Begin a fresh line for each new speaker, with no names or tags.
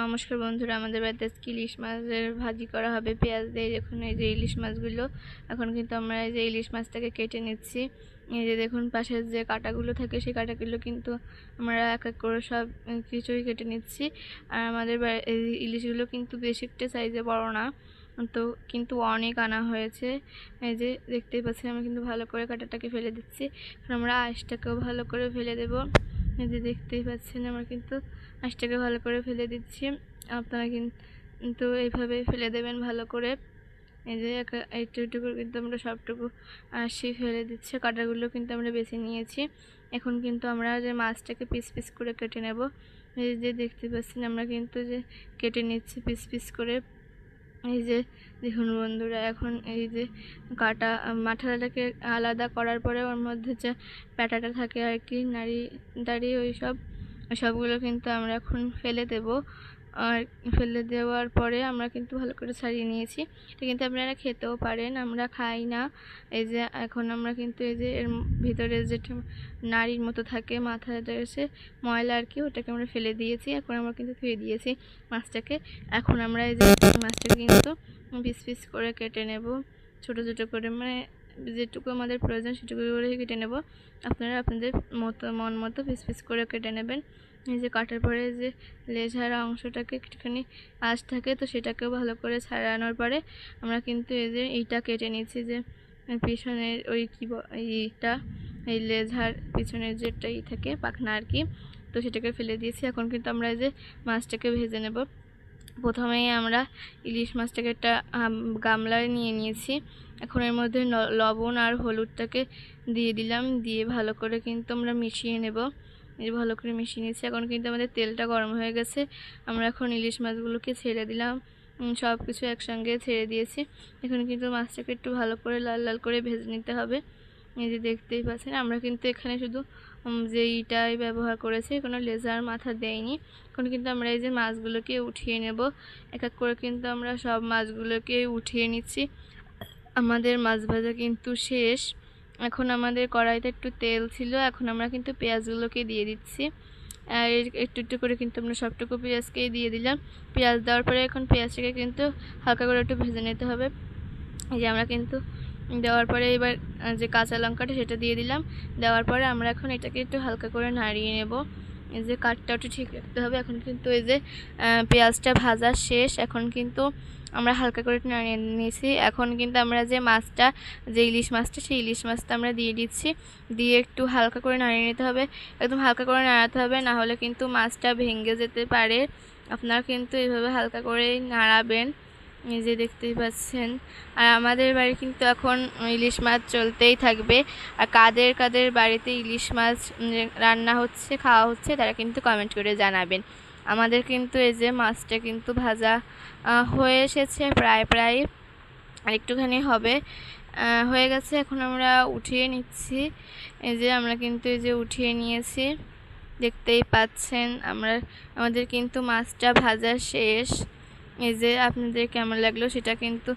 নমস্কার বন্ধুরা, আমাদের বাড়িতে আজকে ইলিশ মাছের ভাজি করা হবে। পেঁয়াজ দিয়ে দেখুন এই যে ইলিশ মাছগুলো। এখন কিন্তু আমরা এই যে ইলিশ মাছটাকে কেটে নিচ্ছি। এই যে দেখুন, পাশের যে কাঁটাগুলো থাকে, সেই কাঁটাগুলো কিন্তু আমরা এক এক করে সব কিছুই কেটে নিচ্ছি। আর আমাদের ইলিশগুলো কিন্তু বেশি একটা সাইজে বড় না, তো কিন্তু অনেক আনা হয়েছে। এই যে দেখতেই পাচ্ছি আমি কিন্তু ভালো করে কাঁটাটাকে ফেলে দিচ্ছি। আমরা আঁশটাকেও ভালো করে ফেলে দেবো। এই যে দেখতেই পাচ্ছেন, আমরা কিন্তু আঁশটাকে ভালো করে ফেলে দিচ্ছি। আপনারা কিন্তু এইভাবে ফেলে দেবেন ভালো করে। এই যে একটু কিন্তু আমরা সবটুকু আঁশি ফেলে দিচ্ছি, কাঁটাগুলো কিন্তু আমরা বেছে নিয়েছি। এখন কিন্তু আমরা যে মাছটাকে পিস পিস করে কেটে নেব। এই যে দেখতে পাচ্ছেন, আমরা কিন্তু যে কেটে নিচ্ছি পিস পিস করে। এই যে দেখুন বন্ধুরা, এখন এই যে কাটা, মাথাটাকে আলাদা করার পরে ওর মধ্যে যে প্যাটাটা থাকে আর কি, নাড়ি দাড়ি ওই সব সবগুলো কিন্তু আমরা এখন ফেলে দেব। আর ফেলে দেওয়ার পরে আমরা কিন্তু ভালো করে ছাড়িয়ে নিয়েছি। এটা কিন্তু আপনারা খেতেও পারেন, আমরা খাই না। এই যে এখন আমরা কিন্তু এই যে এর ভিতরে যেটা নাড়ির মতো থাকে মাথাটা এসে ময়লা আর কি, ওটাকে আমরা ফেলে দিয়েছি। এখন আমরা কিন্তু ধুয়ে দিয়েছি মাছটাকে। এখন আমরা এই যে মাছটাকে কিন্তু পিস পিস করে কেটে নেব। ছোট ছোট করে মানে যেটুকু আমাদের প্রয়োজন সেটুকু করে কেটে নেব। আপনারা আপনাদের মতো, মন মতো পিস পিস করে কেটে নেবেন। এই যে কাটার পরে যে লেঝার অংশটাকে একটুখানি আঁশ থাকে, তো সেটাকেও ভালো করে ছাড়ানোর পরে আমরা কিন্তু এই যে এইটা কেটে নিচ্ছি যে পিছনের ওই কী এইটা, এই লেঝার পিছনের যেটা ই থাকে পাখনা আর কি, তো সেটাকে ফেলে দিয়েছি। এখন কিন্তু আমরা এই যে মাছটাকে ভেজে নেব। প্রথমেই আমরা ইলিশ মাছটাকে একটা গামলায় নিয়ে নিয়েছি। এখন এর মধ্যে লবণ আর হলুদটাকে দিয়ে দিলাম। দিয়ে ভালো করে কিন্তু আমরা মিশিয়ে নেব। ভালো করে মিশিয়ে নিয়েছি। এখন কিন্তু আমাদের তেলটা গরম হয়ে গেছে। আমরা এখন ইলিশ মাছগুলোকে ছেড়ে দিলাম। সব কিছু একসঙ্গে ছেড়ে দিয়েছি। এখন কিন্তু মাছটাকে একটু ভালো করে লাল লাল করে ভেজে নিতে হবে। এই যে দেখতেই পাচ্ছেন, আমরা কিন্তু এখানে শুধু যে ইটাই ব্যবহার করেছি, কোনো লেজার মাথা দেয়নি এখন কিন্তু আমরা এই যে মাছগুলোকে উঠিয়ে নেব। এক এক করে কিন্তু আমরা সব মাছগুলোকে উঠিয়ে নিচ্ছি। আমাদের মাছ ভাজা কিন্তু শেষ। এখন আমাদের কড়াইতে একটু তেল ছিল, এখন আমরা কিন্তু পেঁয়াজগুলোকে দিয়ে দিচ্ছি। আর একটু একটু করে কিন্তু আমরা সবটুকু পেঁয়াজকেই দিয়ে দিলাম। পেঁয়াজ দেওয়ার পরে এখন পেঁয়াজটাকে কিন্তু হালকা করে একটু ভেজে নিতে হবে। এই যে আমরা কিন্তু দেওয়ার পরে এবার যে কাঁচা লঙ্কাটা সেটা দিয়ে দিলাম। দেওয়ার পরে আমরা এখন এটাকে একটু হালকা করে নাড়িয়ে নেব। এই যে কাঠটা একটু ঠিক রাখতে হবে। এখন কিন্তু এই যে পেঁয়াজটা ভাজা শেষ। এখন কিন্তু আমরা হালকা করে নাড়িয়ে নিয়েছি। এখন কিন্তু আমরা যে মাছটা, যে ইলিশ মাছটা, সেই ইলিশ মাছটা আমরা দিয়ে দিচ্ছি। দিয়ে একটু হালকা করে নাড়িয়ে নিতে হবে। একদম হালকা করে নাড়াতে হবে। না হলে কিন্তু মাছটা ভেঙে যেতে পারে। আপনারা কিন্তু এইভাবে হালকা করেই নাড়াবেন। এই যে দেখতেই পাচ্ছেন। আর আমাদের বাড়ি কিন্তু এখন ইলিশ মাছ চলতেই থাকবে। আর কাদের কাদের বাড়িতে ইলিশ মাছ রান্না হচ্ছে, খাওয়া হচ্ছে, তারা কিন্তু কমেন্ট করে জানাবেন। আমাদের কিন্তু এই যে মাছটা কিন্তু ভাজা হয়ে এসেছে, প্রায় প্রায় আর একটুখানি হবে। হয়ে গেছে, এখন আমরা উঠিয়ে নিচ্ছি। এই যে আমরা কিন্তু এই যে উঠিয়ে নিয়েছি। দেখতেই পাচ্ছেন, আমরা, আমাদের কিন্তু মাছটা ভাজা শেষ। এই যে আপনাদের কেমন লাগল সেটা কিন্তু